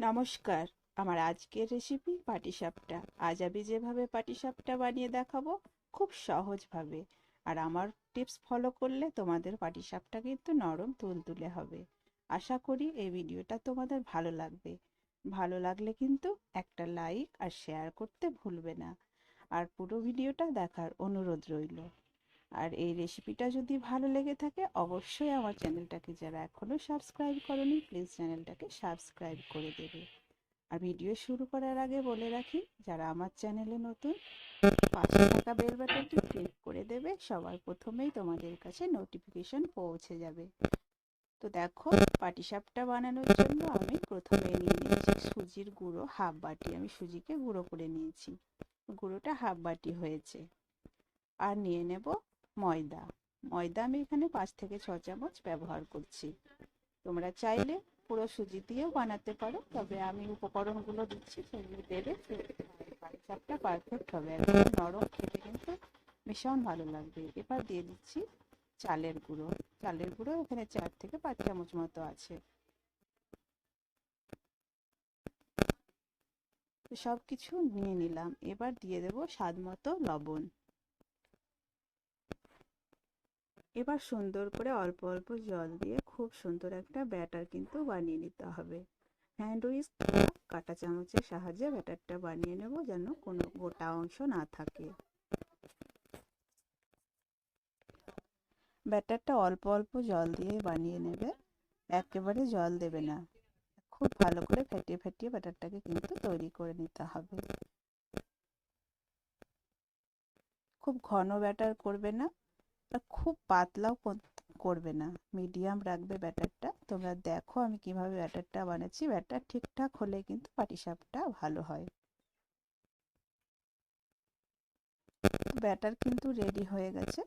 নমস্কার, আমার আজকের রেসিপি পাটিসাপটা। আজ আমি যেভাবে পাটিসাপটা বানিয়ে দেখাবো, খুব সহজভাবে। আর আমার টিপস ফলো করলে তোমাদের পাটিসাপটা কিন্তু নরম তুলতুলে হবে। আশা করি এই ভিডিওটা তোমাদের ভালো লাগবে। ভালো লাগলে কিন্তু একটা লাইক আর শেয়ার করতে ভুলবে না। আর পুরো ভিডিওটা দেখার অনুরোধ রইল। আর এই রেসিপিটা যদি ভালো লেগে থাকে, অবশ্যই আমার চ্যানেলটাকে যারা এখনও সাবস্ক্রাইব করনি প্লিজ চ্যানেলটাকে সাবস্ক্রাইব করে দেবে। আর ভিডিও শুরু করার আগে বলে রাখি, যারা আমার চ্যানেলে নতুন, পাশে থাকা বেল বাটনটি ক্লিক করে দেবে, সবার প্রথমেই তোমাদের কাছে নোটিফিকেশন পৌঁছে যাবে। তো দেখো পাটিসাপটা বানানোর জন্য আমি প্রথমে নিয়ে নিয়েছি সুজির গুঁড়ো হাফ বাটি। আমি সুজিকে গুঁড়ো করে নিয়েছি। গুঁড়োটা হাফ বাটি হয়েছে। আর নিয়ে নেব ময়দা। ময়দা আমি এখানে পাঁচ থেকে ছ চামচ ব্যবহার করছি। তোমরা চাইলে পুরো সুজি দিয়েও বানাতে পারো, তবে আমি উপকরণগুলো দিচ্ছি, সেগুলো দেবে পাটিসাপটা পারফেক্ট হবে। একদম নরম খেতে কিন্তু ভীষণ ভালো লাগবে। এবার দিয়ে দিচ্ছি চালের গুঁড়ো। চালের গুঁড়ো এখানে চার থেকে পাঁচ চামচ মতো আছে। সব কিছু নিয়ে নিলাম। এবার দিয়ে দেব স্বাদ মতো লবণ। এবার সুন্দর করে অল্প অল্প জল দিয়ে খুব সুন্দর একটা ব্যাটার কিন্তু বানিয়ে নিতে হবে। হ্যান্ড উইচ কাটা চামচের সাহায্যে ব্যাটারটা বানিয়ে নেব যেন কোনো গোটা অংশ না থাকে। ব্যাটারটা অল্প অল্প জল দিয়ে বানিয়ে নেবে, একেবারে জল দেবে না। খুব ভালো করে ফেটিয়ে ফেটিয়ে ব্যাটারটাকে কিন্তু তৈরি করে নিতে হবে। খুব ঘন ব্যাটার করবে না খুব পাতলাও করবে না। মিডিয়াম রাখবে ব্যাটারটা। তোমরা দেখো আমি কীভাবে ব্যাটারটা বানাচ্ছি। ব্যাটার ঠিকঠাক হলে কিন্তু পাটিসাপটা ভালো হয়। ব্যাটার কিন্তু রেডি হয়ে গেছে।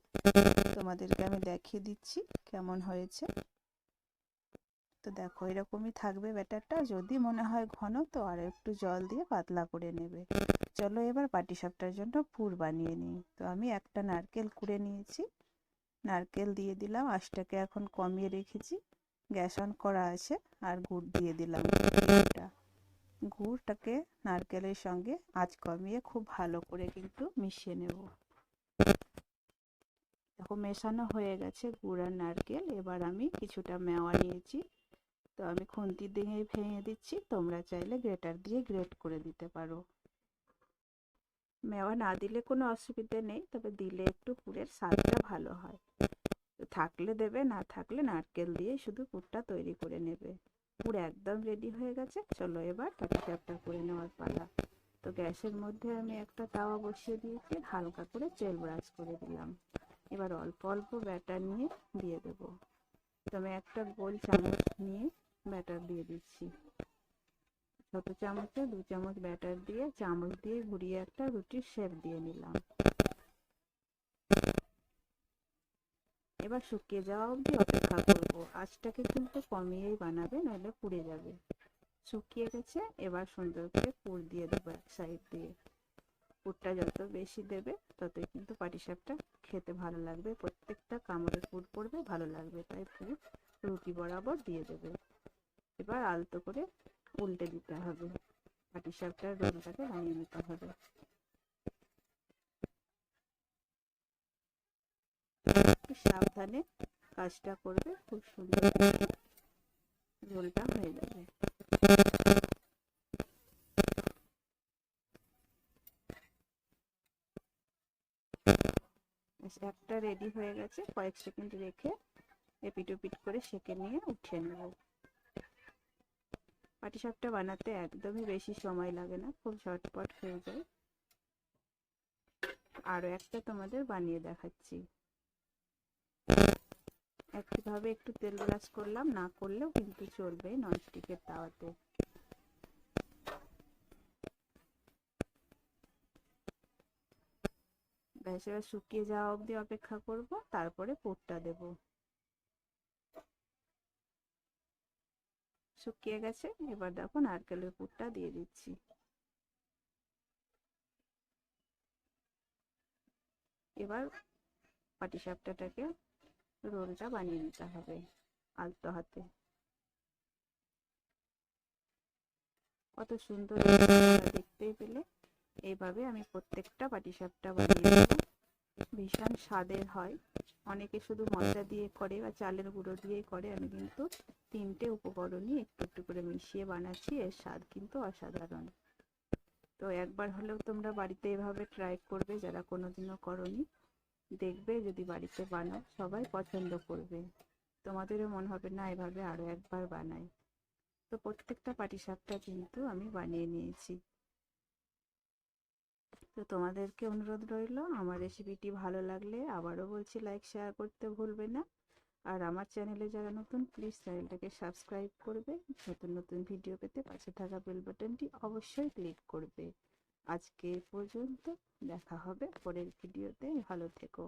তোমাদেরকে আমি দেখিয়ে দিচ্ছি কেমন হয়েছে। তো দেখো, এরকমই থাকবে ব্যাটারটা। যদি মনে হয় ঘন, তো আর একটু জল দিয়ে পাতলা করে নেবে। চলো এবার পাটিসাপটার জন্য পুর বানিয়ে নিই। তো আমি একটা নারকেল কুড়ে নিয়েছি। নারকেল দিয়ে দিলাম, আঁশটাকে এখন কমিয়ে রেখেছি। গ্যাস অন করা আছে, আর গুড় দিয়ে দিলাম। গুড়টা, গুড়টাকে নারকেলের সঙ্গে আঁচ কমিয়ে খুব ভালো করে কিন্তু মিশিয়ে নেব। দেখো মেশানো হয়ে গেছে গুড় আর নারকেল, এবার আমি কিছুটা মেওয়া নিয়েছি। তো আমি খুন্তি দিয়ে ভেঙে দিচ্ছি, তোমরা চাইলে গ্রেটার দিয়ে গ্রেট করে দিতে পারো। মেওয়া না দিলে কোনো অসুবিধে নেই, তবে দিলে একটু পুরের স্বাদটা ভালো হয়। থাকলে দেবে, না থাকলে নারকেল দিয়ে শুধু পুরটা তৈরি করে নেবে। পুর একদম রেডি হয়ে গেছে, চলো এবার পাটি চাপটা করে নেওয়ার পালা। তো গ্যাসের মধ্যে আমি একটা তাওয়া বসিয়ে দিয়েছি, হালকা করে তেল ব্রাশ করে দিলাম। এবার অল্প অল্প ব্যাটার নিয়ে দিয়ে দেবো। তো আমি একটা গোল চামচ নিয়ে ব্যাটার দিয়ে দিচ্ছি। ছোট চামচে দু চামচ ব্যাটার দিয়ে চামচ দিয়ে ঘুরিয়ে একটা রুটির শেপ দিয়ে নিলাম। এবার শুকিয়ে যাওয়া অবধি অপেক্ষা করব। আঁচটাকে কিন্তু কমিয়েই বানাবে, নাহলে পুড়ে যাবে। শুকিয়ে গেছে, এবার সুন্দর করে পুর দিয়ে দেবো এক সাইড দিয়ে। পুরটা যত বেশি দেবে, ততই কিন্তু পাটি পাটিসাপটা খেতে ভালো লাগবে। প্রত্যেকটা কামড়ে পুর পড়বে, ভালো লাগবে। তাই পুর রুটি বরাবর দিয়ে দেবে। এবার আলতো করে উল্টে দিতে হবে। পাটিসাপটার রোলটাকে বানিয়ে নিতে হবে। সাবধানে কাজটা করবে, খুব সুন্দর রোলটা হয়ে যাবে। একটা রেডি হয়ে গেছে। কয়েক সেকেন্ড রেখে এপিট ওপিট করে সেকে নিয়ে উঠিয়ে নেব। পাটিসাপটা বানাতে একদমই বেশি সময় লাগে না, খুব ঝটপট হয়ে যায়। আরও একটা তোমাদের বানিয়ে দেখাচ্ছি। একইভাবে একটু তেল ব্রাশ করলাম, না করলেও কিন্তু চলবে ননস্টিকের তাওয়াতে। ব্যাস, এবার শুকিয়ে যাওয়া অবধি অপেক্ষা করব, তারপরে পুরটা দেব। শুকিয়ে গেছে, এবার দেখো নারকেলের পুরটা দিয়ে দিচ্ছি। এবার পাটিসাপটাটাকে রোলটা বানিয়ে নিতে হবে আলতো হাতে। কত সুন্দর দেখতেই পেলে। এইভাবে আমি প্রত্যেকটা পাটিসাপটা বানিয়ে ভীষণ স্বাদের হয়। অনেকে শুধু ময়দা দিয়ে করে বা চালের গুঁড়ো দিয়েই করে। আমি কিন্তু তিনটে উপকরণই একটু একটু করে মিশিয়ে বানাচ্ছি। এর স্বাদ কিন্তু অসাধারণ। তো একবার হলেও তোমরা বাড়িতে এভাবে ট্রাই করবে, যারা কোনোদিনও করনি, দেখবে যদি বাড়িতে বানাও, সবাই পছন্দ করবে। তোমাদেরও মনে হবে, না, এভাবে আরও একবার বানাই। তো প্রত্যেকটা পাটিসাপটা কিন্তু আমি বানিয়ে নিয়েছি। তো তোমাদেরকে অনুরোধ রইল, আমার রেসিপিটি ভালো লাগলে আবারও বলছি লাইক শেয়ার করতে ভুলবে না। আর আমার চ্যানেলে যারা নতুন প্লিজ চ্যানেলটাকে সাবস্ক্রাইব করবে। নতুন নতুন ভিডিও পেতে পাশে থাকা বেল বাটনটি অবশ্যই ক্লিক করবে। আজকে পর্যন্ত দেখা হবে পরের ভিডিওতে ভালো থেকো।